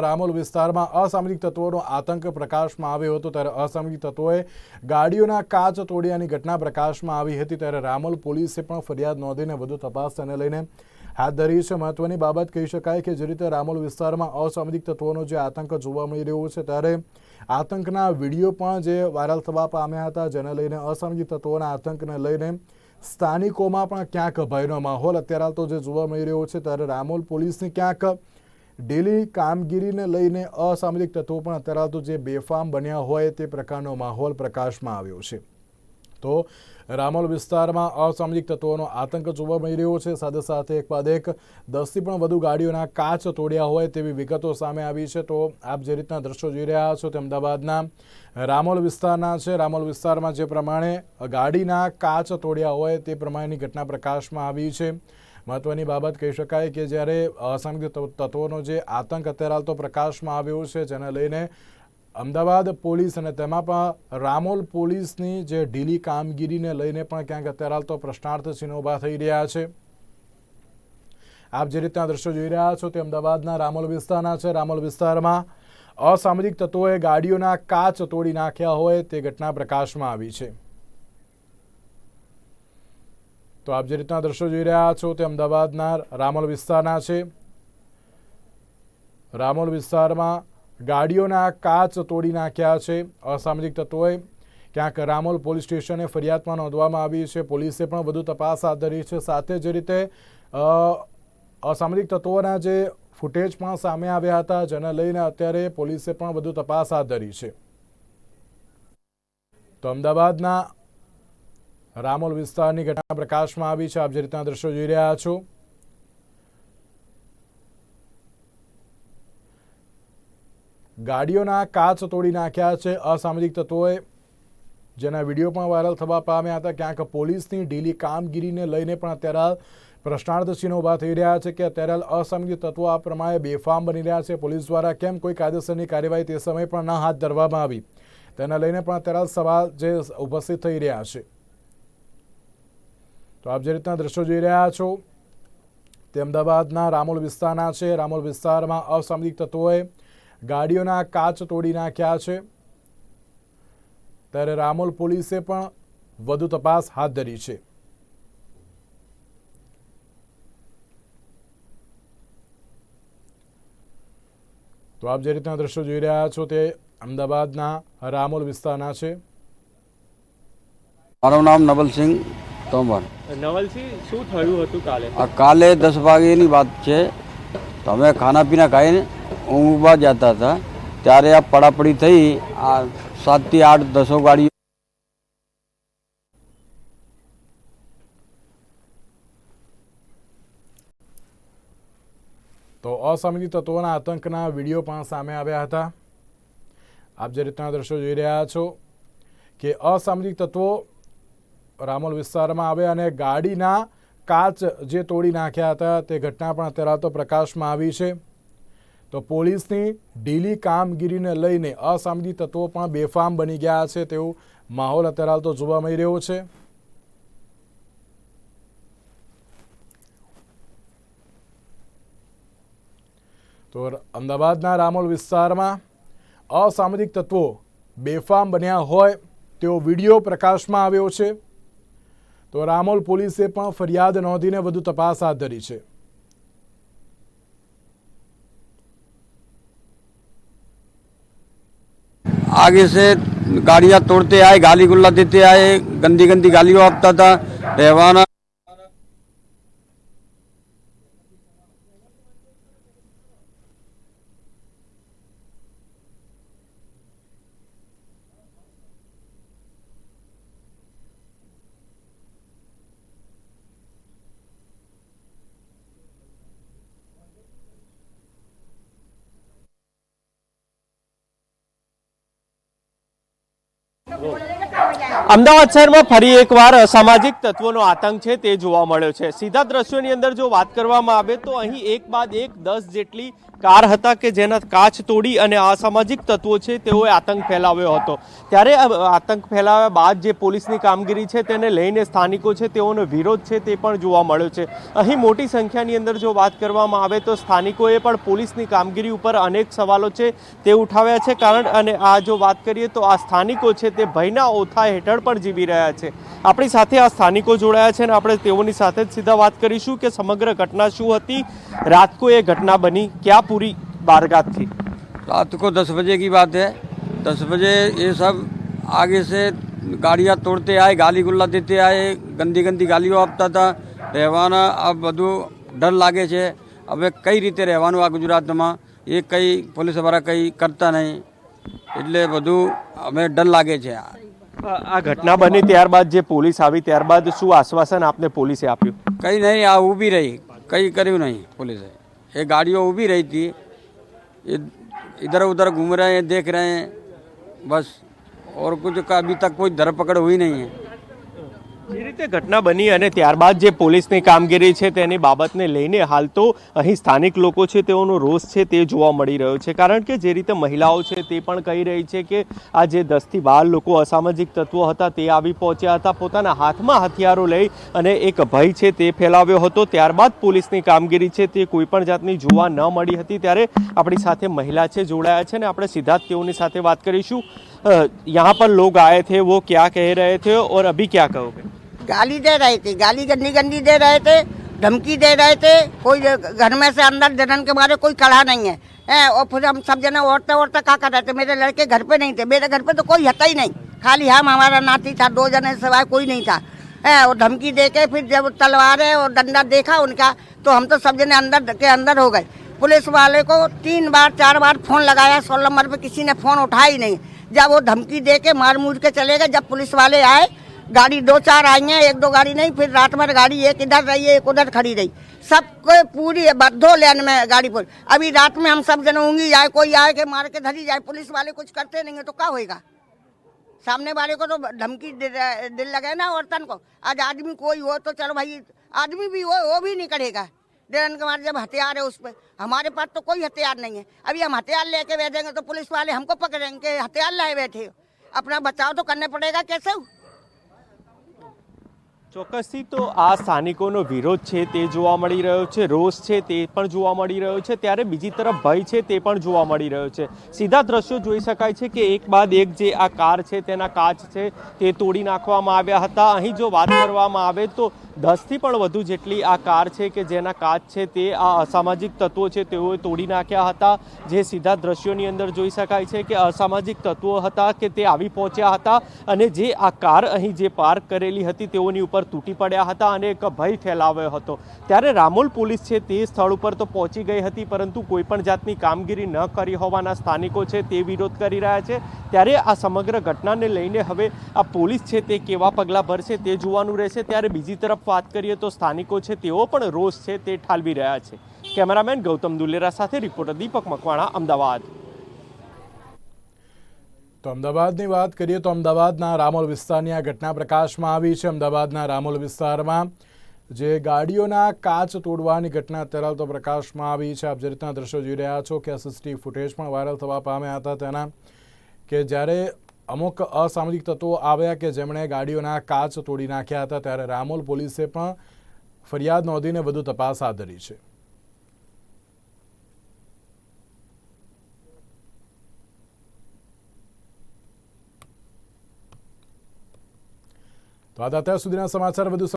રામોલ વિસ્તારમાં અસામરિક તત્વોનો આતંક પ્રકાશમાં આવ્યો હતો ત્યારે અસામરિક તત્વોએ ગાડીઓના કાચ તોડ્યાની ઘટના પ્રકાશમાં આવી હતી ત્યારે રામોલ પોલીસે પણ ફરિયાદ નોંધીને વધુ તપાસ તેને લઈને હાથ ધરી છે. મહત્વની બાબત કહી શકાય કે જે રીતે રામોલ વિસ્તારમાં અસામરિક તત્વોનો જે આતંક જોવા મળી રહ્યો છે ત્યારે આતંકના વીડિયો પણ જે વાયરલ થવા પામ્યા હતા જેને લઈને અસામરિક તત્વોના આતંકને લઈને સ્થાનિકોમાં પણ ક્યાંક ભયનો માહોલ અત્યારે હાલ તો જે જોવા મળી રહ્યો છે. ત્યારે રામોલ પોલીસની ક્યાંક ડેલી કામગીરીને લઈને અસામાજિક તત્વો પણ અત્યારે તો જે બેફામ બન્યા હોય તે પ્રકારનો માહોલ પ્રકાશમાં આવ્યો છે. તો રામોલ વિસ્તારમાં અસામાજિક તત્વોનો આતંક જોવા મળી રહ્યો છે. સાથે સાથે એક બાદ એક દસથી પણ વધુ ગાડીઓના કાચ તોડ્યા હોય તેવી વિગતો સામે આવી છે. તો આપ જે રીતના દ્રશ્યો જોઈ રહ્યા છો તે અમદાવાદના રામોલ વિસ્તારના છે. રામોલ વિસ્તારમાં જે પ્રમાણે ગાડીના કાચ તોડ્યા હોય તે પ્રમાણેની ઘટના પ્રકાશમાં આવી છે. મહત્વની બાબત કહી શકાય કે જ્યારે અસંગઠિત તત્વોનો જે આતંક અત્યારે હાલ તો પ્રકાશમાં આવ્યો છે, જેને લઈને અમદાવાદ પોલીસ અને તેમાં પણ રામોલ પોલીસની જે ઢીલી કામગીરીને લઈને પણ ક્યાંક અત્યારે હાલ તો પ્રશ્નાર્થ ચિહ્નો ઊભા થઈ રહ્યા છે. આપ જે રીતના દ્રશ્યો જોઈ રહ્યા છો તે અમદાવાદના રામોલ વિસ્તારના છે. રામોલ વિસ્તારમાં અસામાજિક તત્વોએ ગાડીઓના કાચ તોડી નાખ્યા હોય તે ઘટના પ્રકાશમાં આવી છે. તો આપ જે રીતના દ્રશ્યો જોઈ રહ્યા છો તે અમદાવાદના રામોલ વિસ્તારના છે. રામોલ વિસ્તારમાં ગાડીઓના કાચ તોડી નાખ્યા છે. અસામાજિક તત્વોએ ક્યાંક રામોલ પોલીસ સ્ટેશને ફરિયાદમાં નોંધવામાં આવી છે. પોલીસે પણ વધુ તપાસ હાથ ધરી છે. સાથે જે રીતે અસામાજિક તત્વોના જે ફૂટેજ પણ સામે આવ્યા હતા, જેને લઈને અત્યારે પોલીસે પણ વધુ તપાસ હાથ ધરી છે. તો અમદાવાદના રામોલ વિસ્તારની ઘટના પ્રકાશમાં આવી છે. આપ જે રીતના દ્રશ્યો જોઈ રહ્યા છો. ગાડીઓના કાચ તોડી નાખ્યા છે. અસામાજિક તત્વોએ જેના વીડિયો પણ વાયરલ થવા પામ્યા હતા. ક્યાંક પોલીસની ઢીલી કામગીરીને લઈને પણ અત્યારે પ્રશ્નાર્થ ચિહ્નો ઊભા થઈ રહ્યા છે કે અત્યારે અસામાજિક તત્વો આ પ્રમાણે બેફામ બની રહ્યા છે. પોલીસ દ્વારા કેમ કોઈ કાયદેસરની કાર્યવાહી તે સમયે પણ ન હાથ ધરવામાં આવી? તેને લઈને પણ અત્યારે સવાલ જે ઉપસ્થિત થઈ રહ્યા છે. તો આપ જે રીતના દ્રશ્યો જોઈ રહ્યા છો, તે અમદાવાદના રામોલ વિસ્તારના છે. રામોલ વિસ્તારમાં અસામાજિક તત્વોએ ગાડીઓના કાચ તોડી નાખ્યા છે. ત્યારે રામોલ પોલીસે પણ વધુ તપાસ હાથ ધરી છે. તો આપ જે રીતના દ્રશ્યો જોઈ રહ્યા છો, તે અમદાવાદના રામોલ વિસ્તારના છે. મારું નામ નવલસિંહ તોમર નવલસિંહ શું થયું હતું કાલે? આ કાલે દસ વાગ્યાની વાત છે. તમે ખાના પીના ખાઈને ઊંઘવા જતા હતા. ત્યારે આ પડાપડી થઈ. આ સાતથી આઠ દસો ગાડીઓ તો અસામાજિક તત્વોના આતંકના વીડિયો પણ સામે આવ્યા હતા. આપ જે રીતના દ્રશ્યો જોઈ રહ્યા છો કે અસામાજિક તત્વો રામોલ વિસ્તારમાં આવે અને ગાડીના કાચ જે તોડી નાખ્યા હતા, તે ઘટના પણ અત્યારે તો પ્રકાશમાં આવી છે. તો પોલીસની ઢીલી કામગીરીને લઈને અસામાજિક તત્વો પણ બેફામ બની ગયા છે તેવું માહોલ અત્યારે હાલ તો જોવા મળી રહ્યો છે. તો અમદાવાદના રામોલ વિસ્તારમાં અસામાજિક તત્વો બેફામ બન્યા હોય તેવો વીડિયો પ્રકાશમાં આવ્યો છે. તો રામોલ પોલીસે પણ ફરિયાદ નોંધીને વધુ તપાસ હાથ ધરી છે आगे से गाड़ियाँ तोड़ते आए गाली गुल्ला देते आए गंदी गंदी गालियों आपता था रहवाना Whoa. અમદાવાદ શહેરમાં ફરી એકવાર અસામાજિક તત્વોનો આતંક છે તે જોવા મળ્યો છે. સીધા દ્રશ્યોની અંદર જો વાત કરવામાં આવે તો અહીં એક બાદ એક દસ જેટલી કાર હતા કે જેના કાચ તોડી અને અસામાજિક તત્વો છે તેઓએ આતંક ફેલાવ્યો હતો. ત્યારે આતંક ફેલાવ્યા બાદ જે પોલીસની કામગીરી છે તેને લઈને સ્થાનિકો છે તેઓનો વિરોધ છે તે પણ જોવા મળ્યો છે. અહીં મોટી સંખ્યાની અંદર જો વાત કરવામાં આવે તો સ્થાનિકોએ પણ પોલીસની કામગીરી ઉપર અનેક સવાલો છે તે ઉઠાવ્યા છે. કારણ અને આ જો વાત કરીએ તો આ સ્થાનિકો છે તે ભયના ઓથા હેઠળ પણ જીવી રહ્યા છે આપણી સાથે આ સ્થાનિકો જોડાયા છે અને આપણે તેઓની સાથે જ સીધા વાત કરીશું કે સમગ્ર ઘટના શું હતી રાત કો એ ઘટના બની ક્યાં પૂરી બારગાત थी रात को दस बजे की बात है दस बजे ये सब आगे से गाड़ियाँ तोड़ते आए गाली गुल्ला देते आए गंदी गंदी गालियों આપતા હતા રહેવાના આ બધું ડર લાગે છે હવે કઈ રીતે રહેવાનું આ ગુજરાતમાં એ કંઈ પોલીસવાળા કંઈ કરતા નહીં એટલે બધું અમે ડર લાગે છે આ આ ઘટના બની ત્યારબાદ જે પોલીસ આવી ત્યારબાદ શું આશ્વાસન આપને પોલીસે આપ્યું કંઈ નહીં આ ઊભી રહી કંઈ કર્યું નહીં पुलिस એ ગાડીઓ ઊભી રહી थी ये इधर उधर घूम रहे हैं देख रहे हैं बस और कुछ का अभी तक कोई धरपकड़ हुई नहीं है જે રીતે ઘટના બની અને ત્યારબાદ જે પોલીસની કામગીરી છે તેની બાબતને લઈને હાલ તો અહીં સ્થાનિક લોકો છે તેઓનો રોષ છે તે જોવા મળી રહ્યો છે. કારણ કે જે રીતે મહિલાઓ છે તે પણ કહી રહી છે કે આ જે દસથી બાર લોકો અસામાજિક તત્વો હતા તે આવી પહોંચ્યા હતા. પોતાના હાથમાં હથિયારો લઈ અને એક ભય છે તે ફેલાવ્યો હતો. ત્યારબાદ પોલીસની કામગીરી છે તે કોઈ પણ જાતની જોવા ન મળી હતી. ત્યારે આપણી સાથે મહિલા છે, જોડાયા છે ને આપણે સિદ્ધાર્થ તેઓની સાથે વાત કરીશું. યહાં પર લોગ આયે થે, વો ક્યા કહે રહે થે? ઓર અભી ક્યા કહોગે गाली दे रहे थे गाली गंदी गंदी दे रहे थे धमकी दे रहे थे। कोई घर में से अंदर जलन के मारे कोई कड़ा नहीं है। हैं, और फिर हम सब जने औरतें औरतें कहा कर रहे थे? मेरे लड़के घर पे नहीं थे। मेरे घर पे तो कोई हता ही नहीं। खाली हम हमारा नाती था दो जने सिवाय कोई नहीं था। हैं, और धमकी दे के फिर जब तलवारें और डंडा देखा उनका तो हम तो सब जने अंदर के अंदर हो गए। पुलिस वाले को तीन बार चार बार फ़ोन लगाया सौ नंबर पर किसी ने फ़ोन उठाया ही नहीं। जब वो धमकी दे के मार मूर के चले गए जब पुलिस वाले आए गाड़ी दो चार आई हैं, एक दो गाड़ी नहीं, फिर रात भर गाड़ी एक इधर रही है, एक उधर खड़ी रही। सब सबको पूरी बद्धो लेन में गाड़ी पर अभी रात में हम सब जन ऊँगी जाए कोई आए के मार के धरी जाए, पुलिस वाले कुछ करते नहीं है तो क्या होएगा? सामने वाले को तो धमकी दिल लगे ना औरतन को। आज आदमी कोई हो तो चलो भाई, आदमी भी हो, वो भी नहीं करेगा। के मारे जब हथियार है उस पर हमारे पास तो कोई हथियार नहीं है। अभी हम हथियार लेके बैठेंगे तो पुलिस वाले हमको पकड़ेंगे, हथियार लाए बैठे हो। अपना बचाव तो करने पड़ेगा, कैसे? ચોક્કસથી તો આ સ્થાનિકોનો વિરોધ છે તે જોવા મળી રહ્યો છે, રોષ છે તે પણ જોવા મળી રહ્યો છે. ત્યારે બીજી તરફ ભય છે તે પણ જોવા મળી રહ્યો છે. સીધા દ્રશ્યો જોઈ શકાય છે કે એક બાદ એક જે આ કાર છે તેના કાચ છે તે તોડી નાખવામાં આવ્યા હતા. અહીં જો વાત કરવામાં આવે તો દસથી પણ વધુ જેટલી આ કાર છે કે જેના કાચ છે તે આ અસામાજિક તત્વો છે તેઓએ તોડી નાખ્યા હતા. જે સીધા દ્રશ્યોની અંદર જોઈ શકાય છે કે અસામાજિક તત્વો હતા કે તે આવી પહોંચ્યા હતા અને જે આ કાર અહીં જે પાર્ક કરેલી હતી તેઓની ઉપર તૂટી પડ્યા હતા અને એક ભય ફેલાવ્યો હતો. ત્યારે રામોલ પોલીસ છે તે સ્થળ ઉપર તો પહોંચી ગઈ હતી, પરંતુ કોઈપણ જાતની કામગીરી ન કરી હોવાના સ્થાનિકો છે તે વિરોધ કરી રહ્યા છે. ત્યારે આ સમગ્ર ઘટનાને લઈને હવે આ પોલીસ છે તે કેવા પગલાં ભરશે તે જોવાનું રહેશે. ત્યારે બીજી તરફ વાત કરીએ તો સ્થાનિકો છે, તેઓ પણ રોષ છે તે ઠાલવી રહ્યા છે. કેમેરામેન ગૌતમ દુલેરા સાથે રિપોર્ટર દીપક મકવાણા, અમદાવાદ. તો અમદાવાદની વાત કરીએ તો અમદાવાદના રામોલ વિસ્તારની આ ઘટના પ્રકાશમાં આવી છે. અમદાવાદના રામોલ વિસ્તારમાં જે ગાડીઓના કાચ તોડવાની ઘટના અત્યારે તો પ્રકાશમાં આવી છે. આપ જે રીતના દ્રશ્યો જોઈ રહ્યા છો કે સીસીટીવી ફૂટેજ પણ વાયરલ થવા પામ્યા હતા. તેના કે જ્યારે અમુક અસામાજિક તત્વો આવ્યા કે જેમણે ગાડીઓના કાચ તોડી નાખ્યા હતા ત્યારે રામોલ પોલીસે પણ ફરિયાદ નોંધીને વધુ તપાસ હાથ ધરી છે. તો આ અત્યાર સુધીના સમાચાર. વધુ